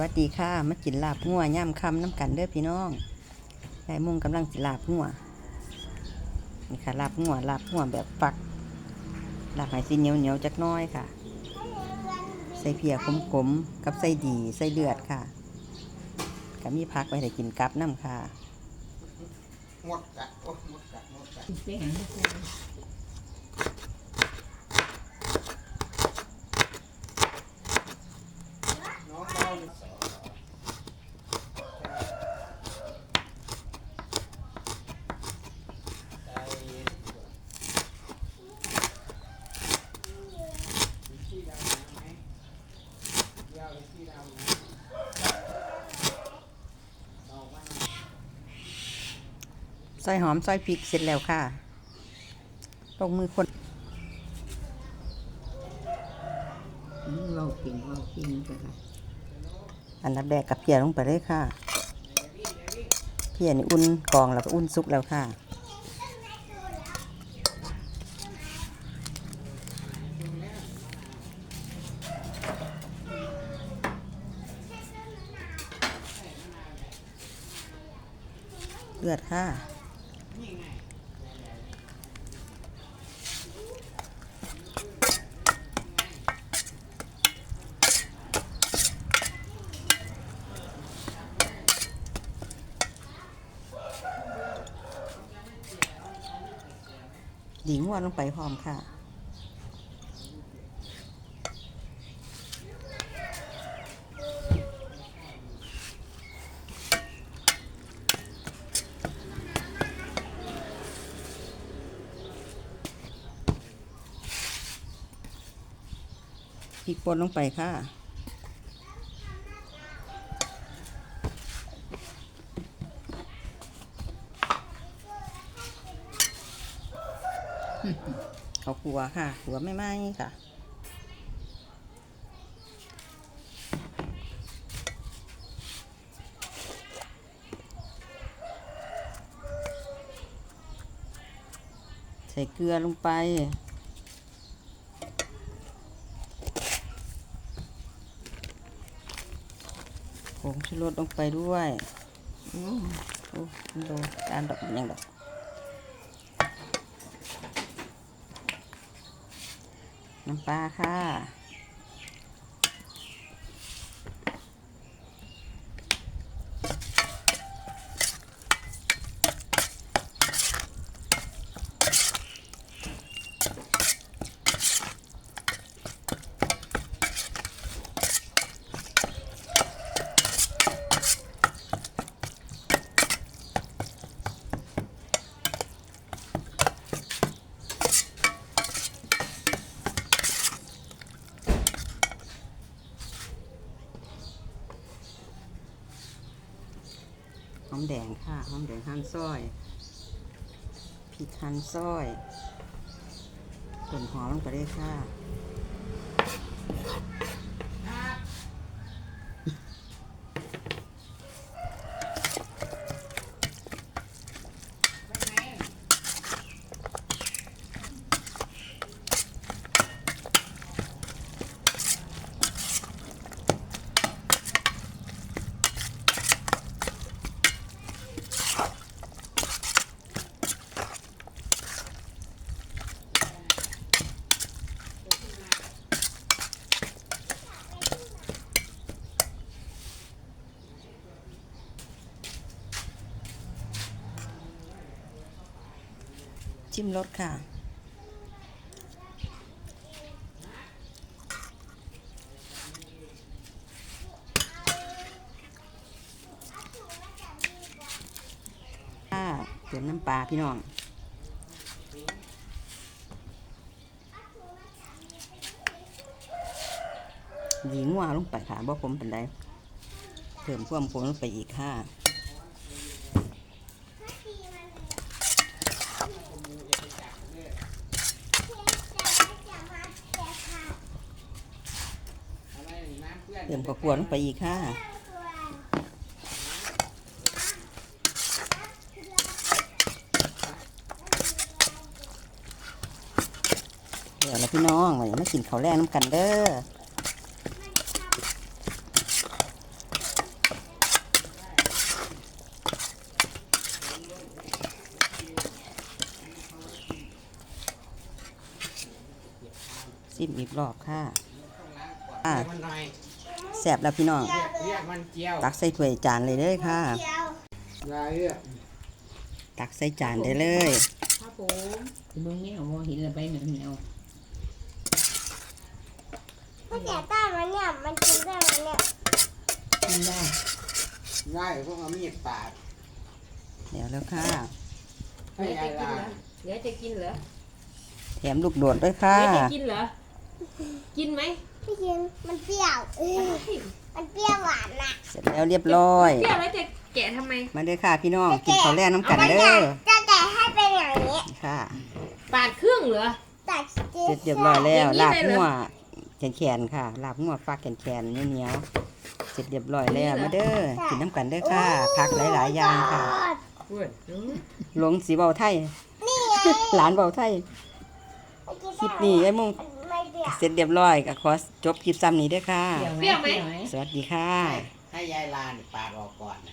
วัสดีค่ะมากินลาบงัวย่ำคำน้ำกันเด้อพี่น้องยายมุ่งกำลังกินลาบงัวนี่ค่ะลาบงัวลาบงัวแบบปักลาบไหสีเหนียวเหนียวๆจักน้อยค่ะ ใส่เพียขมๆกับใส่ดีใส่เลือดค่ะก็มีพักไว้ให้กินกับน้ำค่ะหมดกัดโอ้หมดกัดหมดกัดน้องเราสองที่ดำน้ำไหมยาวที่ดำน้ำดอกว่า ซอยหอมซอยพริกเสร็จแล้วค่ะ ลงมือคนเราเก่งเราเก่งกันละอันดับแรกกับเพียลงไปเลยค่ะ เพียนี่อุ่นกองแล้วก็อุ่นซุกแล้วค่ะเลือดค่ะ ดีงวดลงไปพร้อมค่ะ พริกป่นลงไปค่ะ เอาขัวค่ะขัวไม่ไหม้ค่ะใส่เกลือลงไป ผงชูรสลงไปด้วยอืมโอ้โดนจานดอกยังดอก น้ำปลาค่ะ อมแดงค่ะหอมแดงหั่นซอยพริกหั่นซอยต้นหอมลงไปเลยค่ะ จิ้มรสค่ะ เติมน้ำปลาพี่น้องดีงัวลงไปค่ะบ่ผมเป็นไดเติมความผมลงไปอีกค่ะ เติมข้กวนวลไปอีกค่ะเดี๋ยวนะพี่น้องเราอย่ามากินข้าวแร่น้ำกันเด้อซิมอีกรอบค่ะอ่า ซ่บแล้วพี่น้องเรียกเรียกมันเจียวตักใส่ถ้วยจานเลยเด้อค่ะ ลายเรียกตักใส่จานได้เลย ครับผมมึงไม่เอาบ่เห็นและไปเหมือนแนวถ้าแกะต้านมันเนี่ยมันกินได้ไหมเนี่ยกินได้ได้พวกเอามีดปาดเดี๋ยวแล้วค่ะ ให้ยายลาเดี๋ยวจะกินเหรอแถมลูกโดดด้วยค่ะ เดี๋ยวจะกินเหรอ กินไหมพี่กินมันเปรี้ยวเออมันเปรี้ยวหวานน่ะเสร็จแล้วเรียบร้อย เปรี้ยวแล้วจะแกะทำไม มาเด้อค่ะพี่น้องกินข้าวแล่น้ำกันเด้อจะแกะให้เป็นอย่างนี้ค่ะปาดครึ่งเหรอตัดเสร็จเรียบร้อยแล้วอย่างนี้ลาบเลยเหรอหัวแขนแขนๆค่ะลาบหัวฟักแขนแขนๆเหนียวๆเสร็จเรียบร้อยแล้วมาเด้อกินน้ำกันเด้อค่ะผักหลายๆอย่างค่ะพูดอืมหลงสีเบาไทยนี่ไงหลานเบาไทยคลิปนี้ไอ้มุงไม่ เปรี้ยวเสร็จเรียบร้อยก็ขอจบคลิปซ้ำนี้เด้วยค่ะ เปรี้ยวไหม สวัสดีค่ะ ให้ยายลาเนี่ยปาดออกก่อนนะ